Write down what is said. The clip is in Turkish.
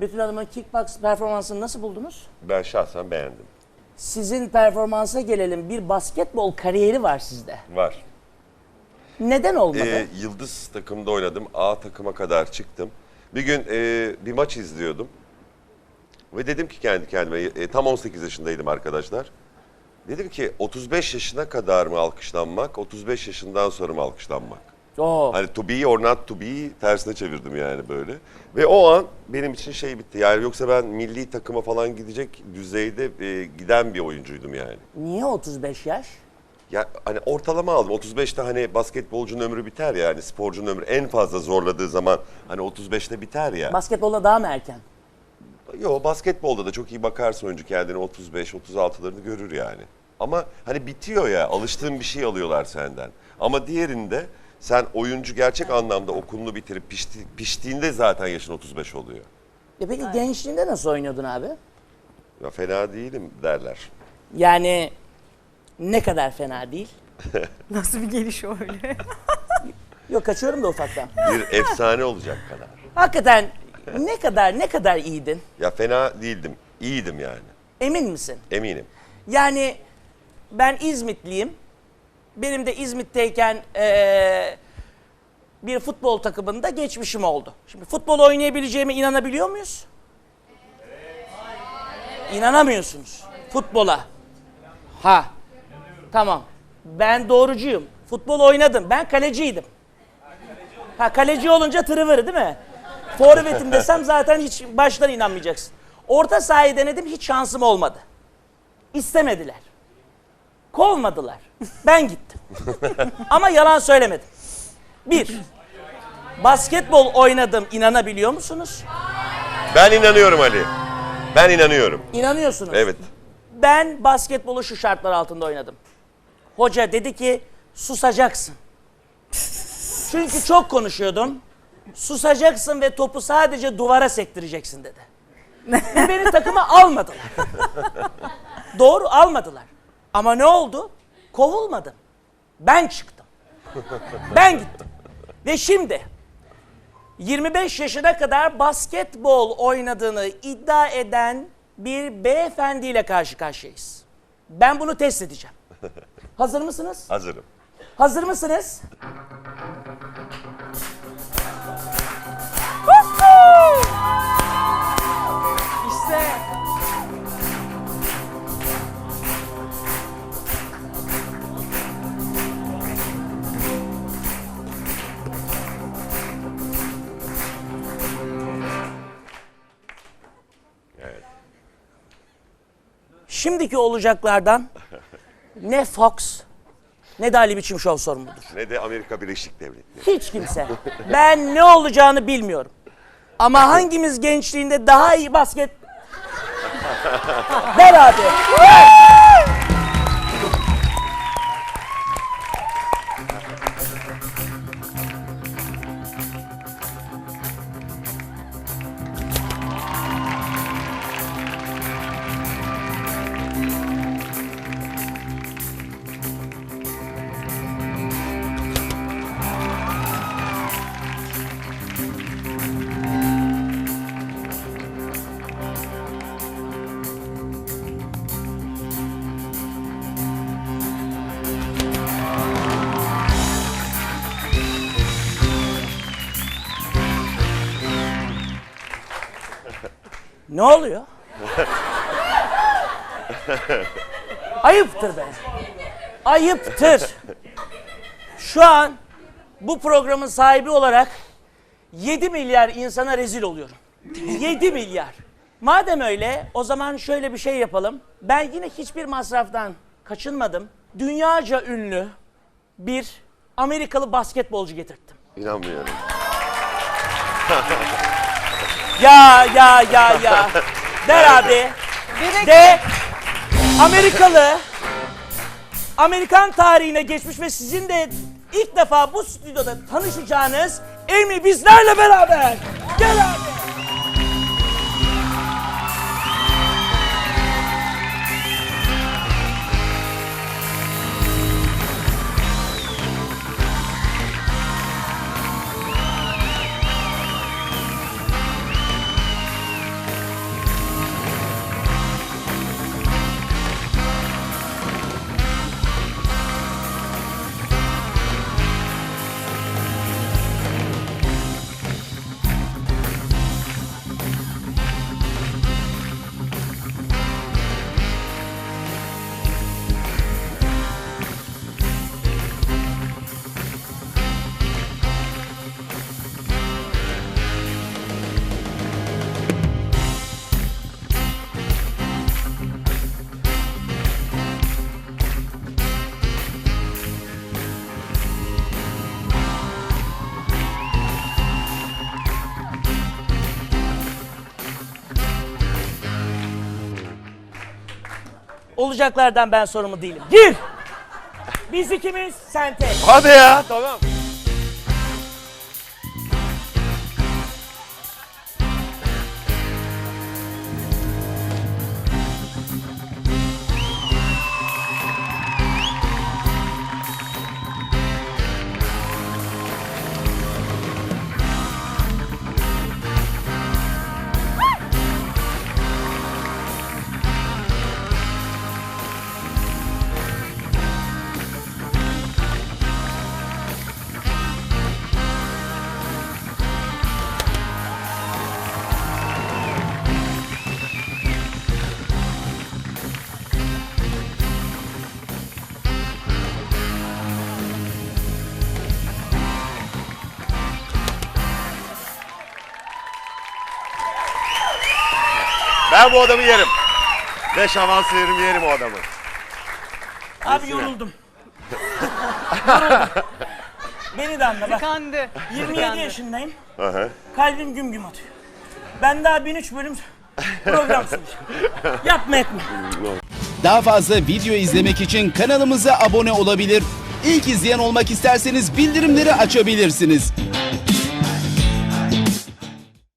Betül Hanım'ın kickbox performansını nasıl buldunuz? Ben şahsen beğendim. Sizin performansa gelelim. Bir basketbol kariyeri var sizde. Var. Neden olmadı? Ee, Yıldız takımda oynadım. A takıma kadar çıktım. Bir gün e, bir maç izliyordum. Ve dedim ki kendi kendime, e, tam 18 yaşındaydım arkadaşlar. Dedim ki 35 yaşına kadar mı alkışlanmak, 35 yaşından sonra mı alkışlanmak? Oo. Hani to be or not to be tersine çevirdim yani böyle. Ve o an benim için şey bitti. Yani yoksa ben milli takıma falan gidecek düzeyde e, giden bir oyuncuydum yani. Niye 35 yaş? Ya hani ortalama aldım. 35'te hani basketbolcunun ömrü biter ya. Hani sporcunun ömrü en fazla zorladığı zaman hani 35'te biter ya. Basketbolda daha mı erken? Yo basketbolda da çok iyi bakarsın oyuncu kendini 35 36'larını görür yani. Ama hani bitiyor ya. Alıştığın bir şey alıyorlar senden. Ama diğerinde sen oyuncu gerçek anlamda okulunu bitirip pişti, piştiğinde zaten yaşın 35 oluyor. E peki gençliğinde nasıl oynuyordun abi? Ya fena değilim derler. Yani ne kadar fena değil. Nasıl bir geliş o öyle? Yok kaçıyorum da ufaktan. Bir efsane olacak kadar. Hakikaten ne kadar ne kadar iyiydin? Ya fena değildim. İyiydim yani. Emin misin? Eminim. Yani ben İzmitliyim. Benim de İzmit'teyken eee, bir futbol takımında geçmişim oldu. Şimdi futbol oynayabileceğime inanabiliyor muyuz? İnanamıyorsunuz futbola. Ha. Tamam. Ben doğrucuyum. Futbol oynadım. Ben kaleciydim. Ha kaleci olunca tırıvırı değil mi? Forvetim desem zaten hiç baştan inanmayacaksın. Orta sahayı denedim hiç şansım olmadı. İstemediler. Kovmadılar. Ben gittim. Ama yalan söylemedim. Bir, basketbol oynadım inanabiliyor musunuz? Ben inanıyorum Ali. Ben inanıyorum. İnanıyorsunuz. Evet. Ben basketbolu şu şartlar altında oynadım. Hoca dedi ki susacaksın. Çünkü çok konuşuyordum. Susacaksın ve topu sadece duvara sektireceksin dedi. Ve beni takıma almadılar. Doğru almadılar. Ama ne oldu? Kovulmadım. Ben çıktım. Ben gittim. Ve şimdi 25 yaşına kadar basketbol oynadığını iddia eden bir beyefendiyle karşı karşıyayız. Ben bunu test edeceğim. Hazır mısınız? Hazırım. Hazır mısınız? Şimdiki olacaklardan ne Fox ne de Ali Biçim Show sorumludur. Ne de Amerika Birleşik Devletleri. Hiç kimse. Ben ne olacağını bilmiyorum. Ama hangimiz gençliğinde daha iyi basket... Ver abi. ver. Ne oluyor? Ayıptır be. Ayıptır. Şu an bu programın sahibi olarak 7 milyar insana rezil oluyorum. 7 milyar. Madem öyle o zaman şöyle bir şey yapalım. Ben yine hiçbir masraftan kaçınmadım. Dünyaca ünlü bir Amerikalı basketbolcu getirttim. İnanmıyorum. Ya ya ya ya. Der abi. De Amerikalı Amerikan tarihine geçmiş ve sizin de ilk defa bu stüdyoda tanışacağınız Amy bizlerle beraber. Gel abi. Olacaklardan ben sorumlu değilim. Gir! Biz ikimiz, sen tek. Hadi ya tamam. Ben bu adamı yerim. Beş avans veririm yerim o adamı. Abi yoruldum. yoruldum. Beni de anla bak. Kandı. 27 yaşındayım. Hı hı. Kalbim güm güm atıyor. Ben daha 1003 bölüm program sunacağım. Yapma etme. Daha fazla video izlemek için kanalımıza abone olabilir. İlk izleyen olmak isterseniz bildirimleri açabilirsiniz.